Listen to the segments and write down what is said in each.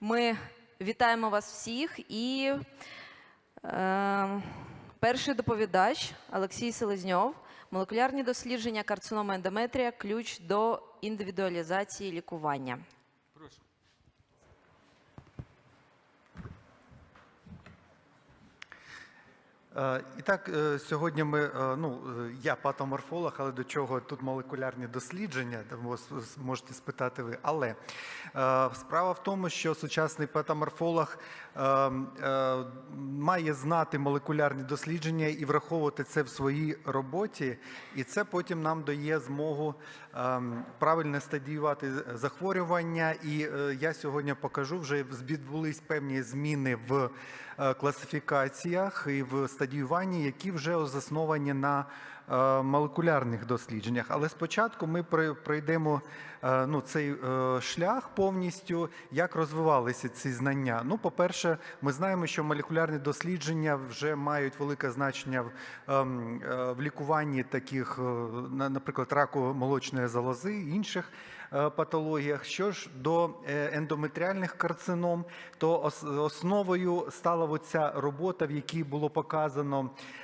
Ми вітаємо вас всіх і е, перший доповідач Олексій Селезньов. Молекулярні дослідження карцинома ендометрія – ключ до індивідуалізації лікування. І так, е, сьогодні ми, е, ну, е, я патоморфолог, але до чого тут молекулярні дослідження, тому можете спитати ви. Але е, справа в тому, що сучасний патоморфолог е, е, має знати молекулярні дослідження і враховувати це в своїй роботі, і це потім нам дає змогу е, правильно стадіювати захворювання. І е, я сьогодні покажу, вже відбулись певні зміни в е, класифікаціях і в стадіюванні, які вже засновані на е, молекулярних дослідженнях. Але спочатку ми пройдемо е, ну, цей е, шлях повністю, як розвивалися ці знання. Ну, по-перше, ми знаємо, що молекулярні дослідження вже мають велике значення в, ем, е, в лікуванні таких, е, наприклад, раку молочної залози і інших е, патологіях. Що ж до е, ендометріальних карцином, то основою стала оця робота, в якій було показано е, е,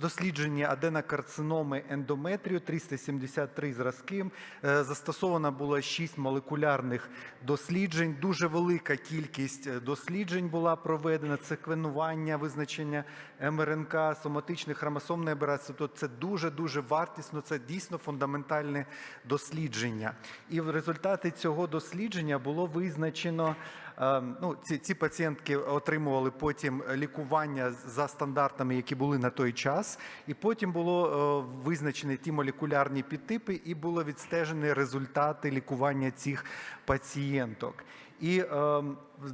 дослідження аденокарциноми ендометрію, 373 зразки. Е, Застосовано було 6 молекулярних досліджень. Дуже велика кількість е, досліджень була проведена. Секвенування, визначення МРНК, соматичних хромосомних аберацій. Тобто це дуже-дуже вартісно, це дійсно фундаментальне дослідження. І в результаті цього дослідження було визначено, е, ну, ці, ці пацієнтки отримували потім лікування за стандартами, які були на той час, і потім було е, визначені ті молекулярні підтипи, і було відстежені результати лікування цих пацієнток. І е,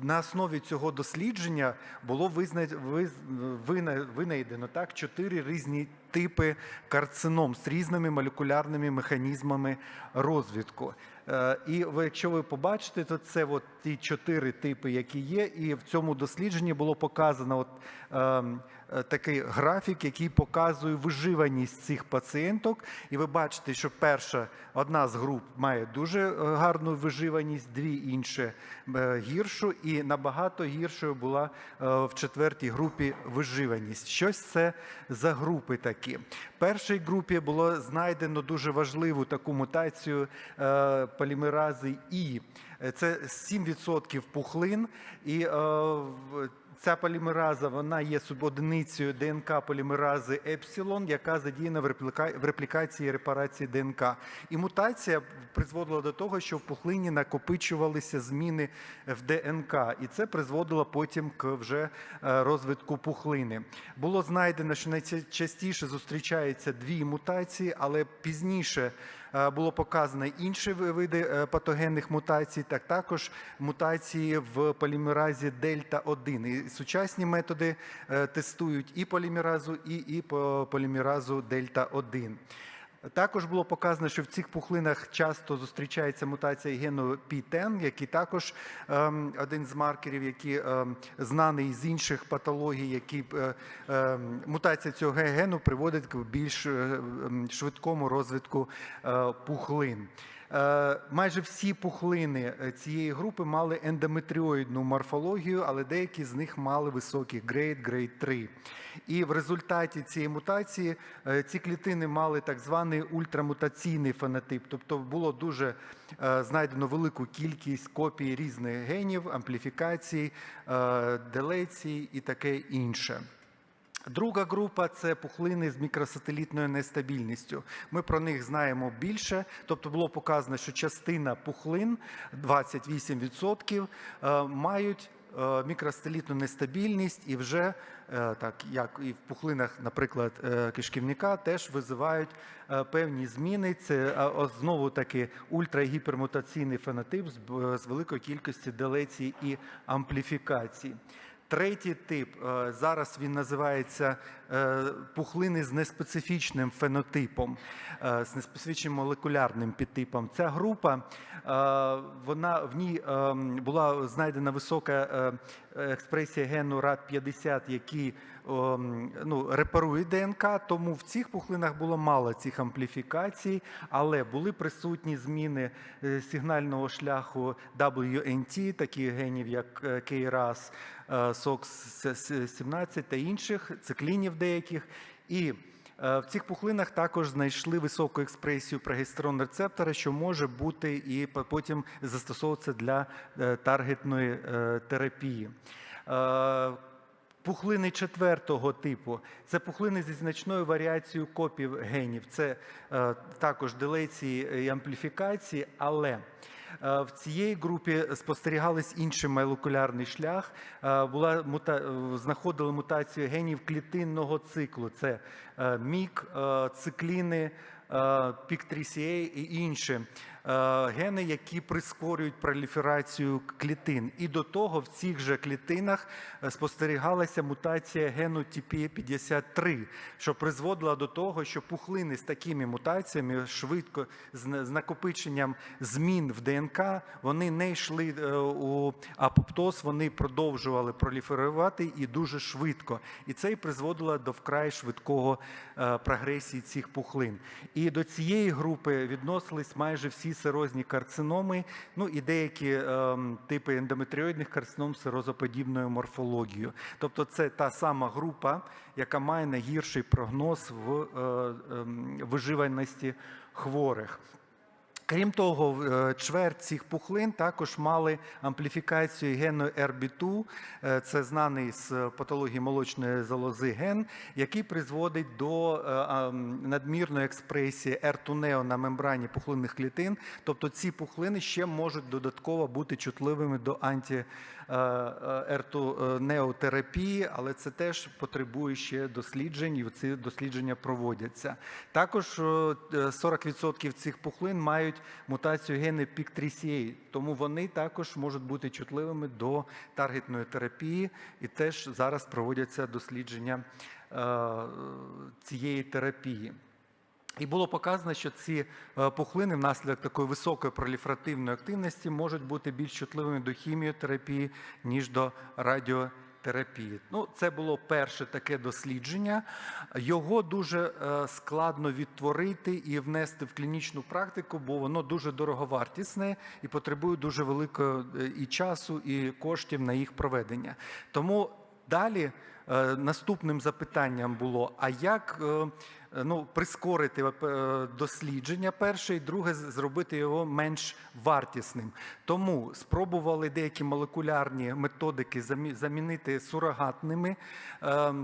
на основі цього дослідження було визна... виз... винайдено так чотири різні типи карцином з різними молекулярними механізмами розвитку. Е, І якщо ви побачите, то це от ті чотири типи, які є, і в цьому дослідженні було показано от, ем, такий графік, який показує виживаність цих пацієнток. І ви бачите, що перша одна з груп має дуже е, гарну виживаність, дві інші е, гіршу, і набагато гіршою була е, в четвертій групі виживаність. Щось це за групи такі. Першій групі було знайдено дуже важливу таку мутацію е, полімерази І. Е, Це 7% пухлин, і е, ця полімераза вона є субодиницею ДНК полімерази епсилон, яка задіяна в, репліка... в реплікації і репарації ДНК. І мутація призводила до того, що в пухлині накопичувалися зміни в ДНК, і це призводило потім к вже е, розвитку пухлини. Було знайдено, що найчастіше зустрічаються дві мутації, але пізніше було показано інші види е, патогенних мутацій, так також мутації в полімеразі дельта 1 І сучасні методи е, тестують і полімеразу, і, і по- полімеразу дельта 1 також було показано, що в цих пухлинах часто зустрічається мутація гену PTEN, який також ем, один з маркерів, який ем, знаний з інших патологій, які е, ем, мутація цього гену приводить к більш ем, швидкому розвитку е, пухлин. Е, Майже всі пухлини е, цієї групи мали ендометріоїдну морфологію, але деякі з них мали високий грейд, грейд 3. І в результаті цієї мутації е, ці клітини мали так званий ультрамутаційний фенотип, тобто було дуже знайдено велику кількість копій різних генів, ампліфікацій, делецій і таке інше. Друга група це пухлини з мікросателітною нестабільністю. Ми про них знаємо більше. Тобто було показано, що частина пухлин 28% е, мають е, мікросателітну нестабільність і вже е, так як і в пухлинах, наприклад, кишківника, теж визивають певні зміни. Це знову таки ультрагіпермутаційний фенотип з великою кількістю делецій і ампліфікацій. Третій тип е, зараз він називається е, пухлини з неспецифічним фенотипом, е, з неспецифічним молекулярним підтипом. Ця група вона в ній е, була знайдена висока експресія гену РАД50, який ем, ну, репарують ДНК, тому в цих пухлинах було мало цих ампліфікацій, але були присутні зміни е, сигнального шляху WNT, таких генів як е, KRAS, е, SOX17 та інших, циклінів деяких. І В цих пухлинах також знайшли високу експресію прогестерон рецептора, що може бути і потім застосовуватися для е, таргетної е, терапії. Е, Пухлини четвертого типу це пухлини зі значною варіацією копій генів. Це е, також делеції і ампліфікації, але е, в цій групі спостерігались інший молекулярний шлях. Е, Була е, знаходили мутацію генів клітинного циклу. Це е, мік, е, цикліни, е, PIK3CA і інші е, гени, які прискорюють проліферацію клітин. І до того в цих же клітинах е, спостерігалася мутація гену TP53, що призводила до того, що пухлини з такими мутаціями швидко з накопиченням змін в ДНК вони не йшли е, у апоптоз, вони продовжували проліферувати і дуже швидко. І це і призводило до вкрай швидкого е, прогресії цих пухлин. І до цієї групи відносились майже всі сирозні карциноми, ну і деякі е, типи ендометріоїдних карцином сирозоподібною морфологією. Тобто це та сама група, яка має найгірший прогноз в е, е, виживаності хворих. Крім того, е, чверть цих пухлин також мали ампліфікацію гену RB2, е, це знаний з патології молочної залози ген, який призводить до е, надмірної експресії R2-нео на мембрані пухлинних клітин. Тобто ці пухлини ще можуть додатково бути чутливими до анті R2-неотерапії, але це теж потребує ще досліджень, і ці дослідження проводяться. Також е, 40% цих пухлин мають мутацію гени PIK3CA, тому вони також можуть бути чутливими до таргетної терапії, і теж зараз проводяться дослідження е, цієї терапії. І було показано, що ці е, пухлини внаслідок такої високої проліферативної активності можуть бути більш чутливими до хіміотерапії, ніж до радіотерапії. Ну, це було перше таке дослідження. Його дуже е, складно відтворити і внести в клінічну практику, бо воно дуже дороговартісне і потребує дуже великого е, і часу, і коштів на їх проведення. Тому далі е, наступним запитанням було: а як ну, прискорити е, дослідження перше, і друге зробити його менш вартісним? Тому спробували деякі молекулярні методики замінити сурогатними, е,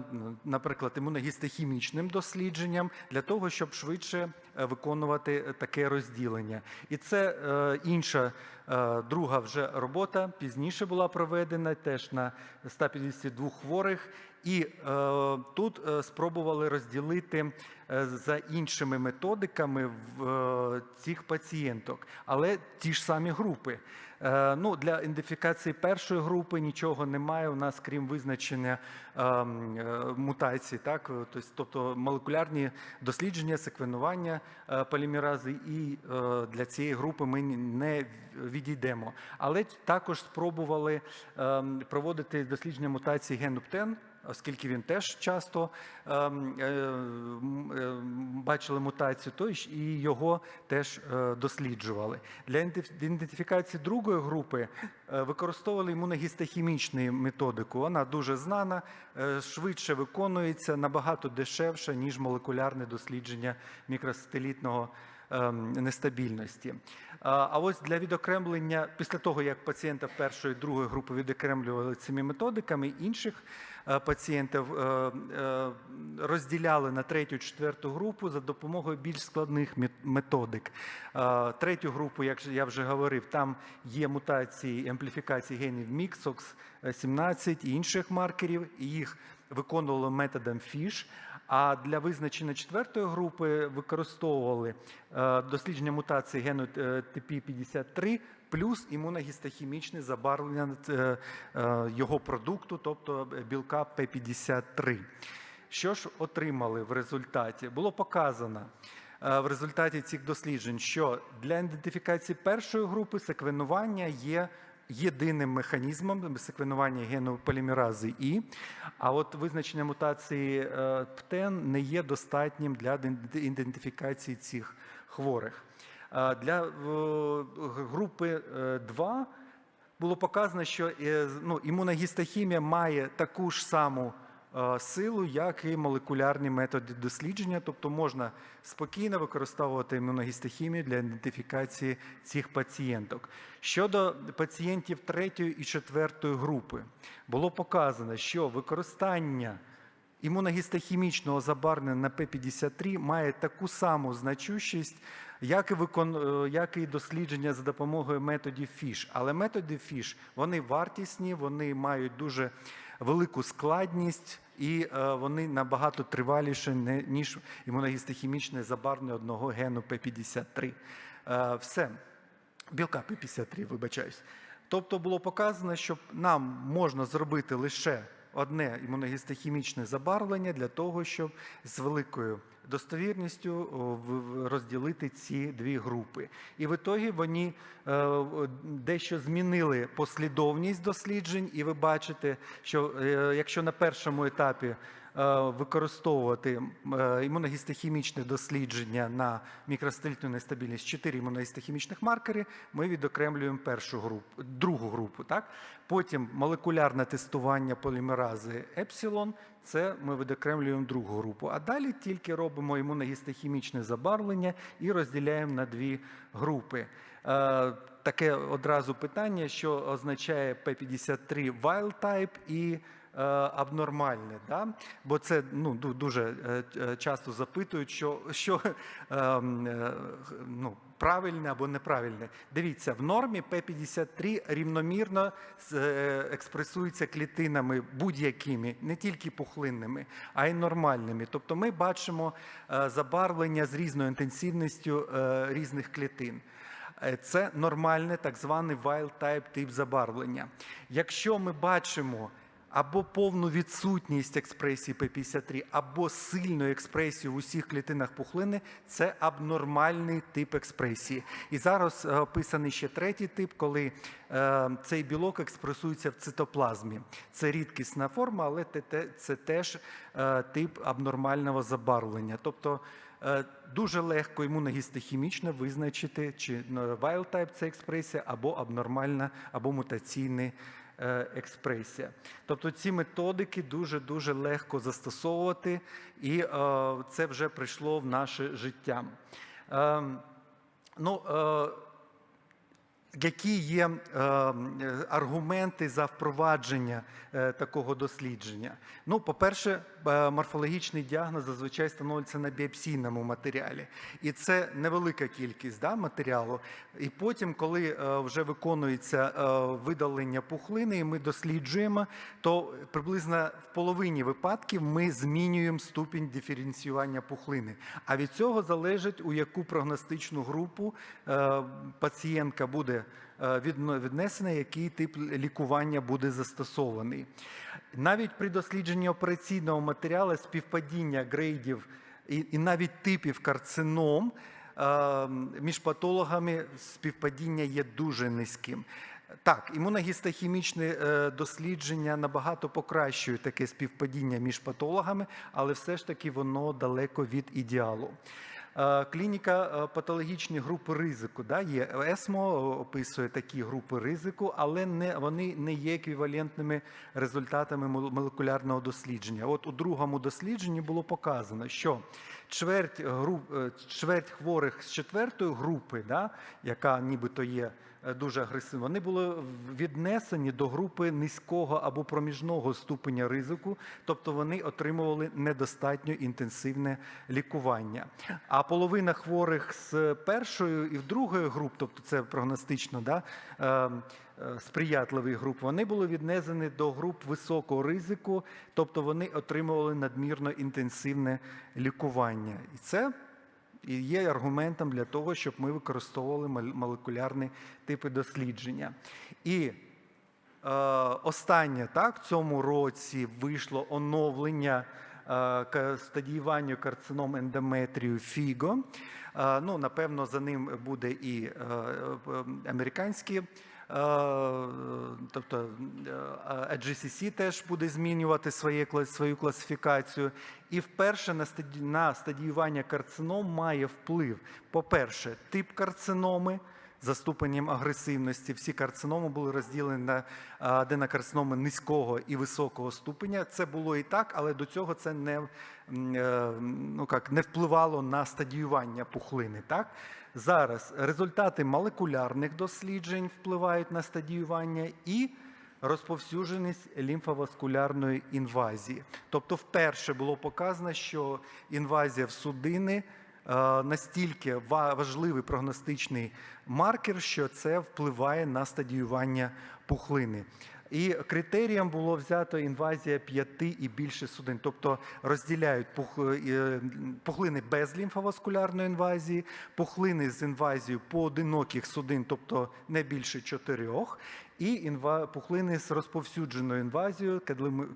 наприклад, імуногістохімічним дослідженням, для того, щоб швидше е, виконувати таке розділення. І це е, інша друга вже робота пізніше була проведена теж на 152 хворих. І е, тут е, спробували розділити е, за іншими методиками в е, цих пацієнток, але ті ж самі групи. Е, ну, для ідентифікації першої групи нічого немає у нас, крім визначення е, е, мутацій, так? тобто, тобто молекулярні дослідження, секвенування е, полімерази, і е, для цієї групи ми не відійдемо. Але також спробували е, проводити дослідження мутації гену ПТЕН, оскільки він теж часто ем, е, е, бачили мутацію, то і його теж е, досліджували. Для ідентифікації другої групи е, використовували імуногістохімічну методику. Вона дуже знана, е, швидше виконується, набагато дешевше, ніж молекулярне дослідження мікросателітного нестабільності. А ось для відокремлення, після того як пацієнта першої і другої групи відокремлювали цими методиками, інших е, пацієнтів е, е, розділяли на третю, четверту групу за допомогою більш складних методик. Третю групу, як я вже говорив, там є мутації ампліфікації генів MIXOX, 17 і інших маркерів, і їх виконували методом FISH. А для визначення четвертої групи використовували е, дослідження мутації гену е, TP53 плюс імуногістохімічне забарвлення е, його продукту, тобто білка P53. Що ж отримали в результаті? Було показано в результаті цих досліджень, що для ідентифікації першої групи секвенування є єдиним механізмом секвенування гену полімерази І, а от визначення мутації е, ПТЕН не є достатнім для іден- ідентифікації цих хворих. Е, Для е, групи 2 було показано, що е, ну, імуногістохімія має таку ж саму е, силу, як і молекулярні методи дослідження, тобто можна спокійно використовувати імуногістохімію для ідентифікації цих пацієнток. Щодо пацієнтів третьої і четвертої групи, було показано, що використання імуногістохімічного забарвлення на П-53 має таку саму значущість, як і, викон... е, як і дослідження за допомогою методів ФІШ. Але методи ФІШ вони вартісні, вони мають дуже велику складність і е, вони набагато триваліші, ніж імуногістохімічне забарвлення одного гену П-53. Е, Все. Білка П-53, вибачаюсь. Тобто було показано, що нам можна зробити лише одне імуногістохімічне забарвлення для того, щоб з великою достовірністю в- розділити ці дві групи. І в ітогі вони е, дещо змінили послідовність досліджень, і ви бачите, що е, якщо на першому етапі е, використовувати е, імуногістохімічне дослідження на мікростильну нестабільність 4 імуногістохімічних маркери, ми відокремлюємо першу групу, другу групу. Так? Потім молекулярне тестування полімерази епсилон, це ми відокремлюємо другу групу. А далі тільки робимо імуногістохімічне забарвлення і розділяємо на дві групи. Е, Таке одразу питання, що означає P53 wild type і е, абнормальне, да? бо це ну, дуже е, е, часто запитують, що, що е, е, ну, правильне або неправильне. Дивіться, в нормі P53 рівномірно е, експресується клітинами будь-якими, не тільки пухлинними, а й нормальними. Тобто ми бачимо е, забарвлення з різною інтенсивністю е, різних клітин. Е, Це нормальне так званий wild type тип забарвлення. Якщо ми бачимо або повну відсутність експресії P53, або сильну експресію в усіх клітинах пухлини, це абнормальний тип експресії. І зараз е, описаний ще третій тип, коли е, цей білок експресується в цитоплазмі. Це рідкісна форма, але це теж е, тип абнормального забарвлення. Тобто Дуже легко імуногістохімічно визначити, чи wild type це експресія, або абнормальна, або мутаційна е, експресія. Тобто ці методики дуже-дуже легко застосовувати, і е, це вже прийшло в наше життя. Е, Ну, е, які є е, е, аргументи за впровадження е, такого дослідження? Ну, по-перше, е, морфологічний діагноз зазвичай встановлюється на біопсійному матеріалі, і це невелика кількість да, матеріалу. І потім, коли е, вже виконується е, видалення пухлини, і ми досліджуємо, то приблизно в половині випадків ми змінюємо ступінь диференціювання пухлини. А від цього залежить, у яку прогностичну групу е, пацієнтка буде е, віднесена, який тип лікування буде застосований. Навіть при дослідженні операційного матеріалу співпадіння грейдів і, і навіть типів карцином е, між патологами співпадіння є дуже низьким. Так, імуногістохімічне е, дослідження набагато покращує таке співпадіння між патологами, але все ж таки воно далеко від ідеалу. Е, Клініка е, патологічні групи ризику. Да, є ЕСМО описує такі групи ризику, але не, вони не є еквівалентними результатами молекулярного дослідження. От у другому дослідженні було показано, що чверть, груп, е, чверть хворих з четвертої групи, да, яка нібито є е, дуже агресивно, вони були віднесені до групи низького або проміжного ступеня ризику, тобто вони отримували недостатньо інтенсивне лікування. А половина хворих з першої і в другої груп, тобто це прогностично да, е, е, сприятливих груп, вони були віднесені до груп високого ризику, тобто вони отримували надмірно інтенсивне лікування. І це і є аргументом для того, щоб ми використовували мол- молекулярні типи дослідження. І е, останнє так, в цьому році вийшло оновлення е, стадіюванню карцином ендометрію ФІГО. Е, ну, напевно, за ним буде і е, е, американські тобто е, GCC теж буде змінювати своє, свою класифікацію. І вперше на, стаді, на стадіювання карцином має вплив, по-перше, тип карциноми, за ступенем агресивності. Всі карциноми були розділені на аденокарциноми низького і високого ступеня. Це було і так, але до цього це не, е, ну, як, не впливало на стадіювання пухлини. Так? Зараз результати молекулярних досліджень впливають на стадіювання і розповсюдженість лімфоваскулярної інвазії. Тобто, вперше було показано, що інвазія в судини е, настільки важливий прогностичний маркер, що це впливає на стадіювання пухлини. І критерієм було взято інвазія п'яти і більше судин, тобто розділяють пух, е, пухлини без лімфоваскулярної інвазії, пухлини з інвазією поодиноких судин, тобто не більше чотирьох, і пухлини з розповсюдженою інвазією,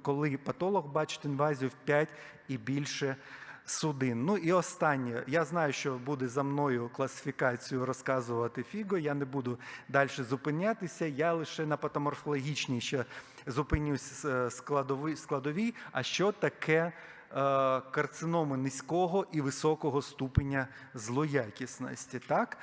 коли, патолог бачить інвазію в 5 і більше судин. Ну і останнє. Я знаю, що буде за мною класифікацію розказувати Фіго. Я не буду далі зупинятися. Я лише на патоморфологічній ще зупинюсь е, складові, складовій. А що таке е, карциноми низького і високого ступеня злоякісності? Так?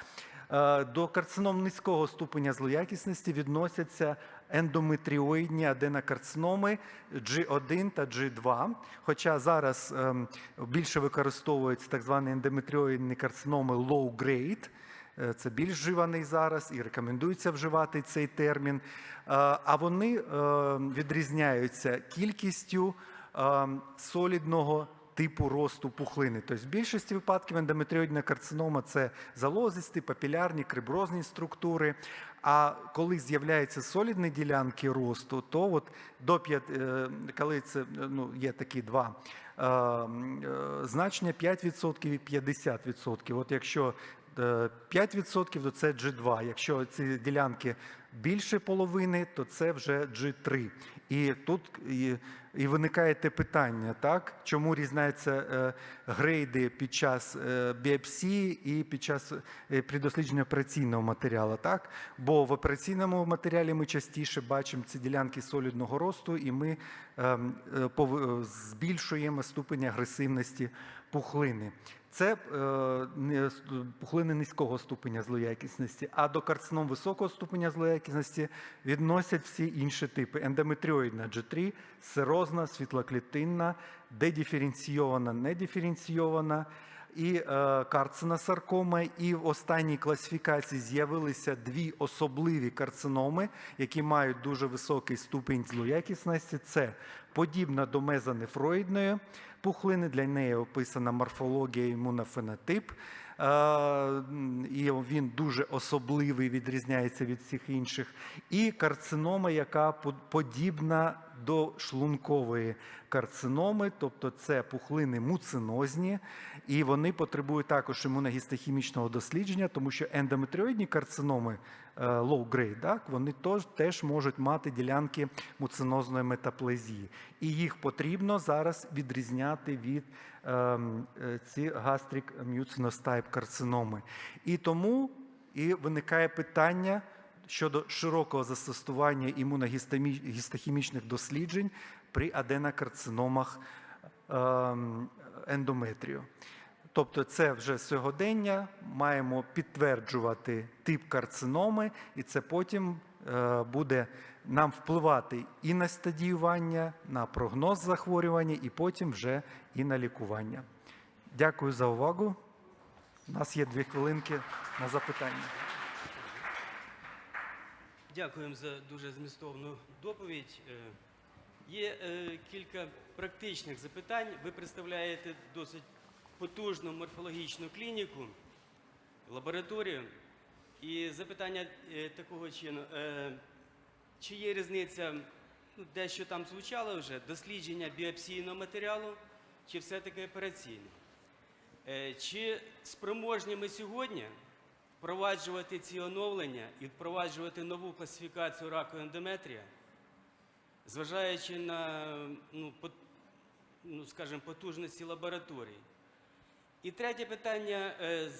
Е, До карцином низького ступеня злоякісності відносяться ендометріоїдні аденокарциноми G1 та G2. Хоча зараз ем, більше використовуються так звані ендометріоїдні карциноми low grade, Е, це більш вживаний зараз і рекомендується вживати цей термін. Е, А вони е, відрізняються кількістю солідного типу росту пухлини. Тобто в більшості випадків ендометріоїдна карцинома це залозисті, папілярні, криброзні структури. А коли з'являються солідні ділянки росту, то от до 5, коли це ну, є такі два е, е, значення 5% і 50%. От якщо е, 5%, то це G2. Якщо ці ділянки більше половини, то це вже G3. І тут і, і виникає те питання, так? чому різняються е, грейди під час е, біопсії і під час е, при дослідженні операційного матеріалу. Так? Бо в операційному матеріалі ми частіше бачимо ці ділянки солідного росту, і ми ем, е, пов- е, збільшуємо ступень агресивності пухлини. Це е, пухлини низького ступеня злоякісності, а до карцином високого ступеня злоякісності відносять всі інші типи: ендометріоїдна G3, сирозна, світлоклітинна, дедиференційована, недиференційована і е, карциносаркома. І в останній класифікації з'явилися дві особливі карциноми, які мають дуже високий ступінь злоякісності. Це подібна до мезонефроїдної пухлини. Для неї описана морфологія імунофенотип. Е, І він дуже особливий, відрізняється від всіх інших. І карцинома, яка по- подібна до шлункової карциноми, тобто це пухлини муцинозні, і вони потребують також імуногістохімічного дослідження, тому що ендометріоїдні карциноми е, low grade, так, вони теж можуть мати ділянки муцинозної метаплезії. І їх потрібно зараз відрізняти від ем, е, ці гастрик мюциностайп карциноми. І тому і виникає питання щодо широкого застосування імуногістохімічних досліджень при аденокарциномах ем, ендометрію. Тобто це вже сьогодення, маємо підтверджувати тип карциноми, і це потім е, буде нам впливати і на стадіювання, на прогноз захворювання, і потім вже і на лікування. Дякую за увагу. У нас є дві хвилинки на запитання. Дякуємо за дуже змістовну доповідь. Е, Є е, кілька практичних запитань. Ви представляєте досить потужну морфологічну клініку, лабораторію. І запитання е, такого чину. Чи є різниця, ну, дещо там звучало вже, дослідження біопсійного матеріалу, чи все-таки операційне? Чи спроможні ми сьогодні впроваджувати ці оновлення і впроваджувати нову класифікацію раку ендометрія, зважаючи на, ну, пот- ну, скажімо, потужності лабораторій? І третє питання, е,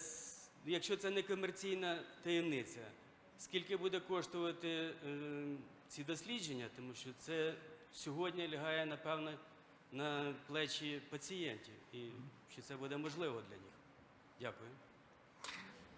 якщо це не комерційна таємниця, Скільки буде коштувати е, ці дослідження, тому що це сьогодні лягає, напевно, на плечі пацієнтів, і чи це буде можливо для них? Дякую.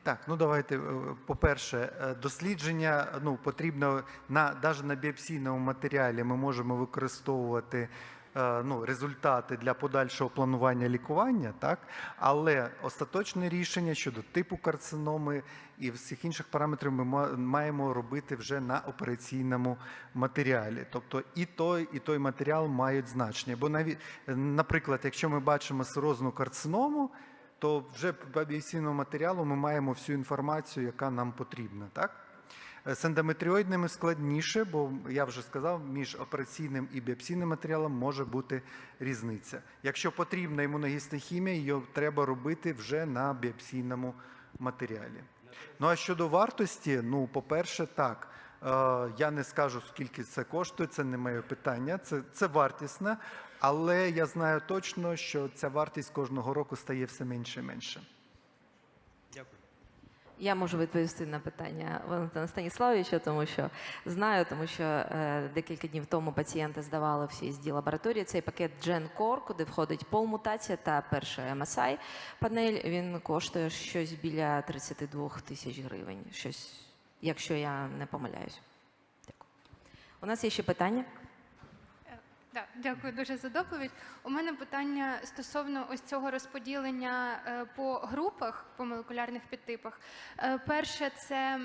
Так, ну давайте. е, По-перше, е, дослідження ну, потрібно на навіть на біопсійному матеріалі ми можемо використовувати е, ну, результати для подальшого планування лікування, так? але остаточне рішення щодо типу карциноми і всіх інших параметрів ми ма- маємо робити вже на операційному матеріалі. Тобто і той, і той матеріал мають значення. Бо навіть, наприклад, якщо ми бачимо сирозну карциному, то вже по біопсійному матеріалу ми маємо всю інформацію, яка нам потрібна. Так? Е, З ендометріоїдними складніше, бо я вже сказав, між операційним і біопсійним матеріалом може бути різниця. Якщо потрібна імуногістохімія, її треба робити вже на біопсійному матеріалі. Ну а щодо вартості, ну, по-перше, так. е, Я не скажу, скільки це коштує, це не моє питання. Це, це вартісне, але я знаю точно, що ця вартість кожного року стає все менше і менше. Дякую. Я можу відповісти на питання Валентина Станіславовича, тому що знаю, тому що е, декілька днів тому пацієнти здавали в CSD лабораторії цей пакет GenCore, куди входить полмутація та перша MSI панель. Він коштує щось біля 32 тисяч гривень. Щось, якщо я не помиляюсь. Дякую. У нас є ще питання. Дякую дуже за доповідь. У мене питання стосовно ось цього розподілення е, по групах, по молекулярних підтипах. Е, перше, це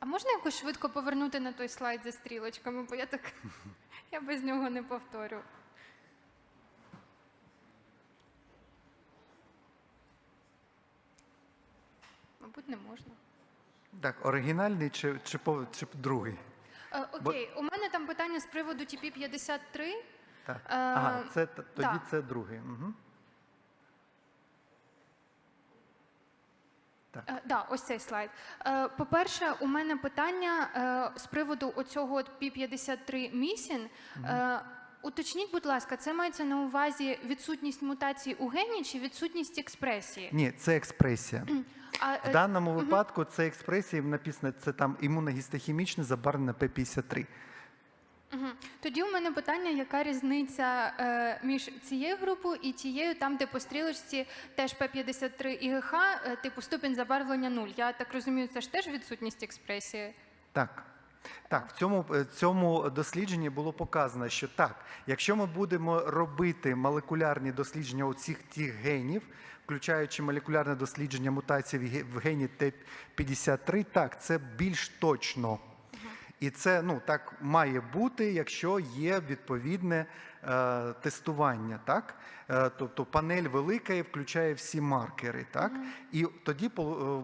а можна якось швидко повернути на той слайд зі стрілочками, бо я так я без нього не повторю. Мабуть, не можна. Так, оригінальний чи, чи, чи другий? Е, окей, у мене там питання з приводу TP53. Так. Е, Ага, це т- тоді так. це другий. Угу. Е, да, ось цей слайд. Е, По-перше, у мене питання е, з приводу оцього от P53 місін. Е, Уточніть, будь ласка, це мається на увазі відсутність мутації у гені чи відсутність експресії? Ні, це експресія. А, В е, даному випадку це експресія, написано, це там імуногістохімічне забарвлення П-53. Угу. Тоді у мене питання, яка різниця е, між цією групою і тією, там, де по стрілочці теж P53 ІГХ, е, типу ступінь забарвлення 0. Я так розумію, це ж теж відсутність експресії. Так. Так, в цьому, е, цьому дослідженні було показано, що так, якщо ми будемо робити молекулярні дослідження оцих тих генів, включаючи молекулярне дослідження мутацій в гені Т53, так, це більш точно. І це ну, так має бути, якщо є відповідне е, тестування. Так? Е, тобто панель велика і включає всі маркери. Так? І тоді е,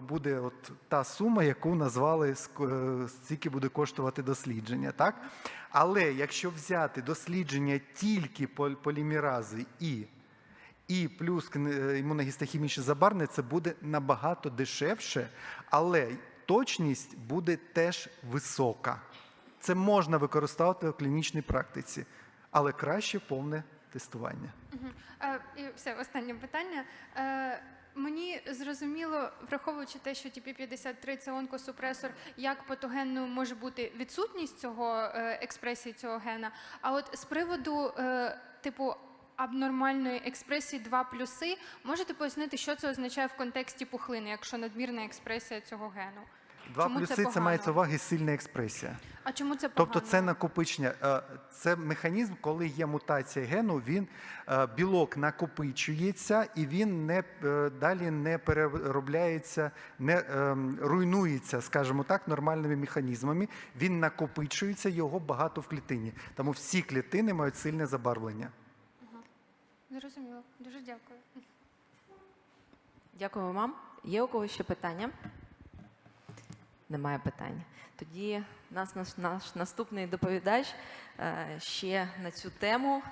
буде от та сума, яку назвали, е, скільки буде коштувати дослідження. Так? Але якщо взяти дослідження тільки пол- полімерази і і плюс е, імуногістохімічне забарвлення, це буде набагато дешевше, але точність буде теж висока. Це можна використовувати в клінічній практиці, але краще повне тестування. Е, І все, останнє питання. Е, Мені зрозуміло, враховуючи те, що TP53 це онкосупресор, як патогенною може бути відсутність цього е, експресії цього гена. А от з приводу е, типу абнормальної експресії 2 плюси, можете пояснити, що це означає в контексті пухлини, якщо надмірна експресія цього гену? Два Чому плюси це, мається уваги сильна експресія. А чому це погано? Тобто це накопичення, е, це механізм, коли є мутація гену, він е, білок накопичується і він не е, далі не переробляється, не ем, руйнується, скажімо так, нормальними механізмами. Він накопичується, його багато в клітині. Тому всі клітини мають сильне забарвлення. Зрозуміло. Дуже дякую. Дякую вам. Є у когось ще питання? Немає питань. Тоді нас наш, наш наступний доповідач е, ще на цю тему